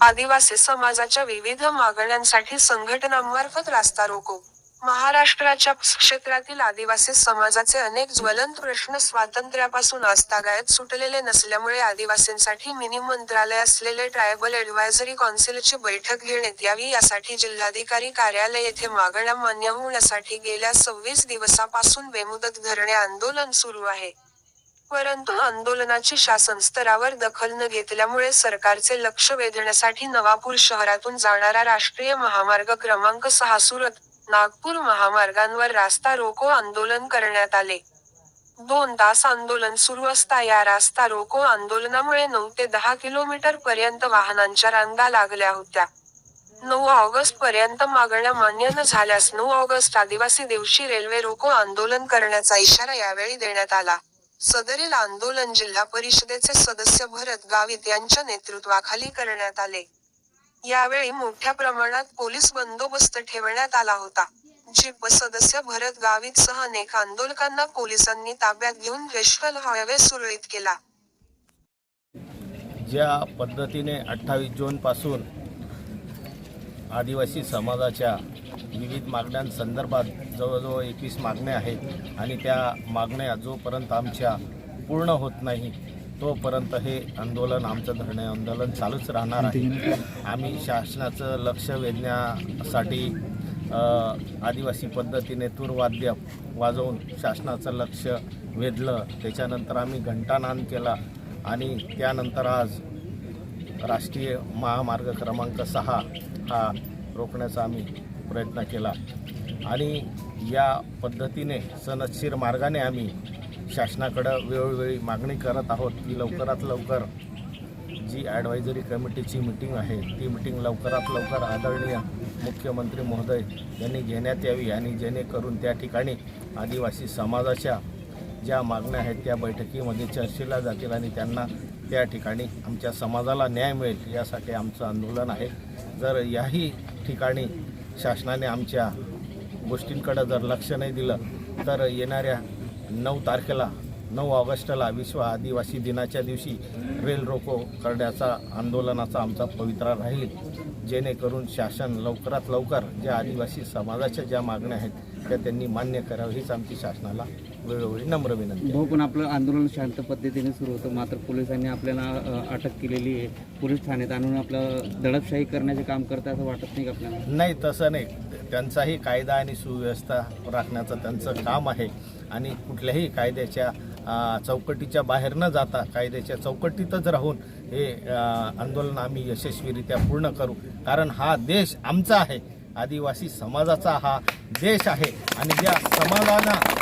आदिवासी समाजाच्या विविध मागण्यांसाठी संघटनांमार्फत रास्ता रोको. महाराष्ट्राच्या क्षेत्रातील आदिवासी समाजाचे अनेक ज्वलंत प्रश्न स्वातंत्र्यापासून आस्थागायत सुटलेले नसल्यामुळे आदिवासींसाठी मिनी मंत्रालय असलेले ट्रायबल ऍडव्हायझरी कौन्सिलची बैठक घेण्यात यावी यासाठी जिल्हाधिकारी कार्यालय येथे मागण्या मान्य होण्यासाठी गेल्या सव्वीस दिवसापासून बेमुदत धरणे आंदोलन सुरू आहे. परंतु आंदोलनाची शासन स्तरावर दखल न घेतल्यामुळे सरकारचे लक्ष वेधण्यासाठी नवापूर शहरातून जाणारा राष्ट्रीय महामार्ग क्रमांक सहा सुरत नागपूर महामार्गांवर रास्ता रोको आंदोलन करण्यात आले. दोन तास आंदोलन सुरू असता या रास्ता रोको आंदोलनामुळे नऊ ते दहा किलोमीटर पर्यंत वाहनांच्या रांगा लागल्या होत्या. नऊ ऑगस्ट पर्यंत मागण्या मान्य न झाल्यास नऊ ऑगस्ट आदिवासी दिवशी रेल्वे रोको आंदोलन करण्याचा इशारा यावेळी देण्यात आला. सदरील आंदोलन जिल्हा परिषदेचे सदस्य भरत गावित यांच्या नेतृत्वाखाली करण्यात आले. यावेळी मोठ्या प्रमाणात पोलीस बंदोबस्त ठेवण्यात आला होता. जीप सदस्य भरत गावित सह अनेक आंदोलकांना पोलिसांनी ताब्यात घेऊन रेशनल हायवे सुरळीत केला. ज्या पद्धतीने अठ्ठावीस जूनपासून आदिवासी समाजाच्या विविध मागण्यांसंदर्भात जवळजवळ एकवीस मागण्या आहेत आणि त्या मागण्या जोपर्यंत आमच्या पूर्ण होत नाही तोपर्यंत हे आंदोलन आमचं धरणे आंदोलन चालूच राहणार आहे. आम्ही शासनाचं लक्ष वेधण्यासाठी आदिवासी पद्धतीने तूरवाद्य वाजवून शासनाचं लक्ष वेधलं. त्याच्यानंतर आम्ही घंटानाद केला आणि त्यानंतर आज राष्ट्रीय महामार्ग क्रमांक सहा हा रोखण्याचा आम्ही प्रयत्न केला. आणि या पद्धतीने सनदशीर मार्गाने आम्ही शासनाकडं वेळोवेळी मागणी करत आहोत की लवकरात लवकर जी ॲडवायझरी कमिटीची मिटिंग आहे ती मिटिंग लवकरात लवकर आदरणीय मुख्यमंत्री महोदय यांनी घेण्यात यावी आणि जेणेकरून त्या ठिकाणी आदिवासी समाजाच्या ज्या मागण्या आहेत त्या बैठकीमध्ये चर्चेला जातील आणि त्यांना त्या ठिकाणी आमच्या समाजाला न्याय मिळेल यासाठी आमचं आंदोलन आहे. जर याही ठिकाणी शासनाने आमच्या गोष्टींकडं जर लक्ष नाही दिलं तर येणाऱ्या नऊ तारखेला नऊ ऑगस्टला विश्व आदिवासी दिनाच्या दिवशी रेल रोको करण्याचा आंदोलनाचा आमचा पवित्रा राहील. जेणेकरून शासन लवकरात लवकर ज्या आदिवासी समाजाच्या ज्या मागण्या आहेत त्या त्यांनी मान्य कराव्या हीच आमची शासनाला वेळोवेळी नम्र विनंती. भाऊ पण आपलं आंदोलन शांत पद्धतीने सुरू होतं मात्र पोलिसांनी आपल्याला अटक केलेली आहे. पोलीस ठाण्यात आणून आपलं दडपशाही करण्याचे काम करतं असं वाटत नाही का आपल्याला? नाही तसं नाही. त्यांचाही कायदा आणि सुव्यवस्था राखण्याचं त्यांचं काम आहे. आणि कुठल्याही कायद्याच्या चौकटीच्या बाहेर न जाता कायद्याच्या चौकटीतच राहून हे आंदोलन आम्ही यशस्वीरित्या पूर्ण करू. कारण हा देश आमचा आहे. आदिवासी समाजाचा हा देश आहे. आणि ज्या समाजानं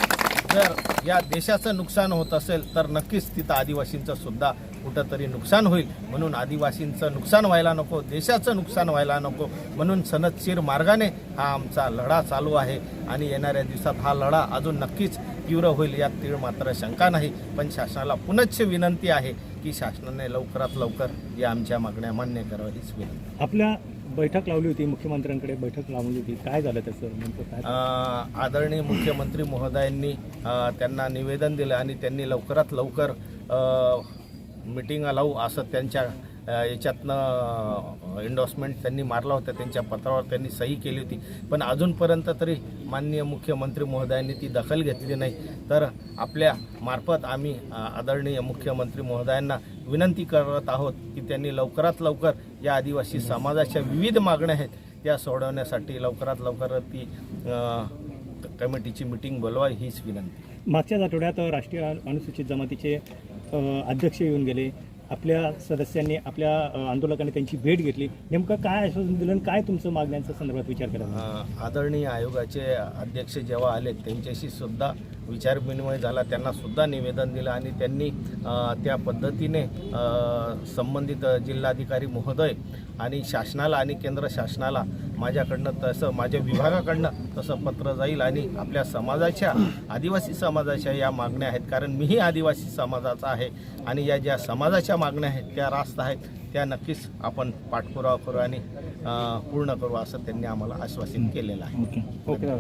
जर या देशाचं नुकसान होत असेल तर नक्कीच तिथं आदिवासींचं सुद्धा कुठंतरी नुकसान होईल. म्हणून आदिवासींचं नुकसान व्हायला नको देशाचं नुकसान व्हायला नको म्हणून सनदशीर मार्गाने हा आमचा लढा चालू आहे. आणि येणाऱ्या दिवसात हा लढा अजून नक्कीच तीव्र होईल यात तीळ मात्र शंका नाही. पण शासनाला पुनश्च विनंती आहे की शासनाने लवकरात लवकर या आमच्या मागण्या मान्य कराव्या हीच विनंती. आपल्या बैठक लावली होती मुख्यमंत्र्यांकडे बैठक लावली होती. काय झालं त्याचं? नेमकं आदरणीय मुख्यमंत्री महोदयांनी त्यांना निवेदन दिलं आणि त्यांनी लवकरात लवकर मिटिंग लावू असं त्यांच्या याच्यातनं एन्डॉर्समेंट त्यांनी मारला होता त्यांच्या पत्रावर त्यांनी सही केली होती. पण अजूनपर्यंत तरी माननीय मुख्यमंत्री महोदयांनी ती दखल घेतली नाही. तर आपल्या मार्फत आम्ही आदरणीय मुख्यमंत्री महोदयांना विनंती करत आहोत की त्यांनी लवकरात लवकर या आदिवासी समाजाच्या विविध मागण्या आहेत त्या सोडवण्यासाठी लवकरात लवकर ती कमिटीची मिटिंग बोलवा हीच विनंती. मागच्याच आठवड्यात राष्ट्रीय अनुसूचित जमातीचे अध्यक्ष येऊन गेले. आपल्या सदस्यांनी आपल्या आंदोलकांनी त्यांची भेट घेतली. नेमकं काय आश्वासन दिलं आणि काय तुमचं मागण्यांचा संदर्भात विचार केला आदरणीय आयोगाचे अध्यक्ष जेव्हा आले त्यांच्याशी सुद्धा विचारविनिमय झाला. त्यांना सुद्धा निवेदन दिलं आणि त्यांनी त्या पद्धतीने संबंधित जिल्हाधिकारी महोदय आणि शासनाला आणि केंद्र शासनाला माझ्याकडनं तसं माझ्या विभागाकडनं तसं पत्र जाईल आणि आपल्या समाजाच्या आदिवासी समाजाच्या या मागण्या आहेत. कारण मीही आदिवासी समाजाचा आहे आणि या ज्या समाजाच्या मागण्या आहेत त्या रास्त आहेत त्या नक्कीच आपण पाठपुरावा करू आणि पूर्ण करू असं त्यांनी आम्हाला आश्वासन केलेलं आहे. ओके. ओके